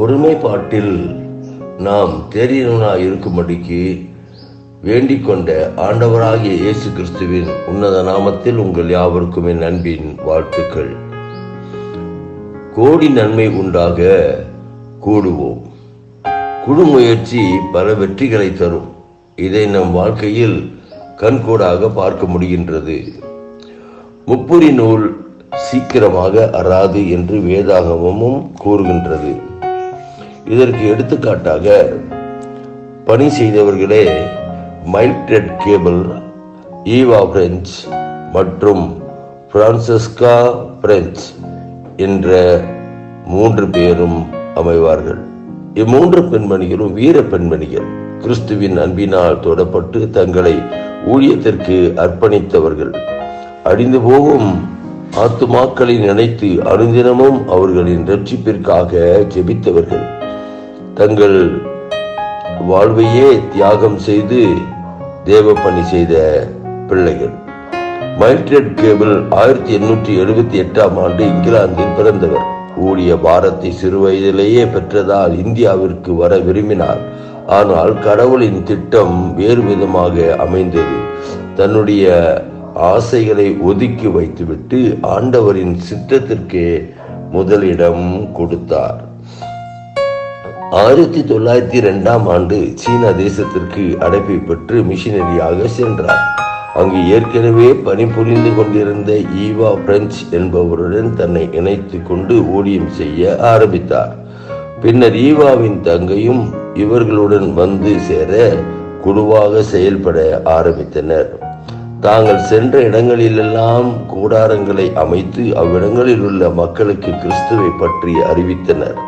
ஒருமைப்பாட்டில் நாம் தேறியவனாய் இருக்கும்படிக்கு வேண்டிக் கொண்ட ஆண்டவராகிய இயேசு கிறிஸ்துவின் உன்னத நாமத்தில் உங்கள் யாவருக்கும் என் அன்பின் வாழ்த்துக்கள். கோடி நன்மை உண்டாக கூடுவோம். குழு முயற்சி பல வெற்றிகளை தரும். இதை நம் வாழ்க்கையில் கண்கூடாக பார்க்க முடிகின்றது. முப்புரி நூல் சீக்கிரமாக அறாது என்று வேதாகமும் கூறுகின்றது. இதற்கு எடுத்துக்காட்டாக பணி செய்தவர்களே மைல்டெட் கேபிள் ஈவா பிரெஞ்ச் மற்றும் பிரான்சஸ்கா பிரெஞ்ச் என்ற மூன்று பேரும் அமைவார்கள். இம்மூன்று பெண்மணிகளும் வீர பெண்மணிகள். கிறிஸ்துவின் அன்பினால் தொடப்பட்டு தங்களை ஊழியத்திற்கு அர்ப்பணித்தவர்கள். அழிந்து போகும் ஆத்துமாக்களை நினைத்து அனுதினமும் அவர்களின் ரட்சிப்பிற்காக ஜெபித்தவர்கள். தங்கள் வாழ்வையே தியாகம் செய்து தேவ பணி செய்த பிள்ளைகள். மைட்ரெட் கேபிள் ஆயிரத்தி எண்ணூற்றி எழுபத்தி எட்டாம் ஆண்டு இங்கிலாந்தில் பிறந்தவர். ஊழிய பாரத்தை சிறு வயதிலேயே பெற்றதால் இந்தியாவிற்கு வர விரும்பினார். ஆனால் கடவுளின் திட்டம் வேறு விதமாக அமைந்தது. தன்னுடைய ஆசைகளை ஒதுக்கி வைத்துவிட்டு ஆண்டவரின் சித்தத்திற்கு முதலிடம் கொடுத்தார். ஆயிரத்தி தொள்ளாயிரத்தி ரெண்டாம் ஆண்டு சீனா தேசத்திற்கு அடைப்பை பெற்று மிஷினரியாக சென்றார். அங்கு ஏற்கனவே பணிபுரிந்து கொண்டிருந்த ஈவா பிரெஞ்ச் என்பவருடன் தன்னை இணைத்து கொண்டு ஊழியம் செய்ய ஆரம்பித்தார். பின்னர் ஈவாவின் தங்கையும் இவர்களுடன் வந்து சேர குழுவாக செயல்பட ஆரம்பித்தனர். தாங்கள் சென்ற இடங்களிலெல்லாம் கூடாரங்களை அமைத்து அவ்விடங்களில் உள்ள மக்களுக்கு கிறிஸ்துவை பற்றி அறிவித்தனர்.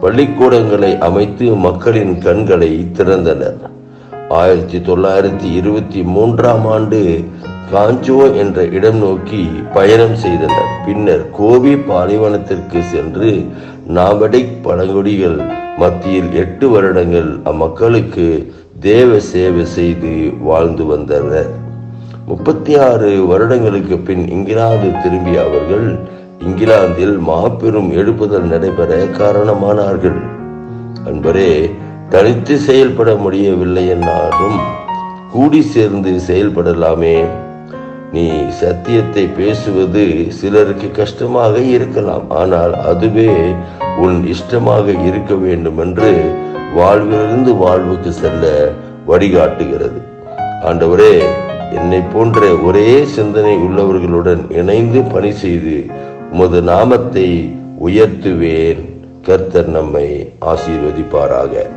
பள்ளிக்கூடங்களை அமைத்து மக்களின் கண்களை திறந்தனர். ஆயிரத்தி தொள்ளாயிரத்தி இருபத்தி மூன்றாம் ஆண்டு காஞ்சோ என்ற இடம் நோக்கி பயணம் செய்தனர். பின்னர் கோபி பாலைவனத்திற்கு சென்று நாபடிக் பழங்குடிகள் மத்தியில் எட்டு வருடங்கள் அம்மக்களுக்கு தேவ சேவை செய்து வாழ்ந்து வந்தனர். முப்பத்தி ஆறு வருடங்களுக்கு பின் இங்கிலாந்து திரும்பிய அவர்கள் இங்கிலாந்தில் மாபெரும் எழுப்புதல் நடைபெற காரணமானார்கள். அன்பரே தனித்து செயல்பட முடியவில்லை என்றாலும் கூடி சேர்ந்து செயல்படலாமே. நீ சத்தியத்தை பேசுவது சிலருக்கு கஷ்டமாக இருக்கலாம் ஆனால் அதுவே உன் இஷ்டமாக இருக்க வேண்டும் என்று வாழ்விலிருந்து வாழ்வுக்கு செல்ல வழிகாட்டுகிறது. ஆண்டவரே என்னை போன்ற ஒரே சிந்தனை உள்ளவர்களுடன் இணைந்து பணி செய்து உமது நாமத்தை உயர்த்துவேன். கர்த்தர் நம்மை ஆசீர்வதிப்பாராக.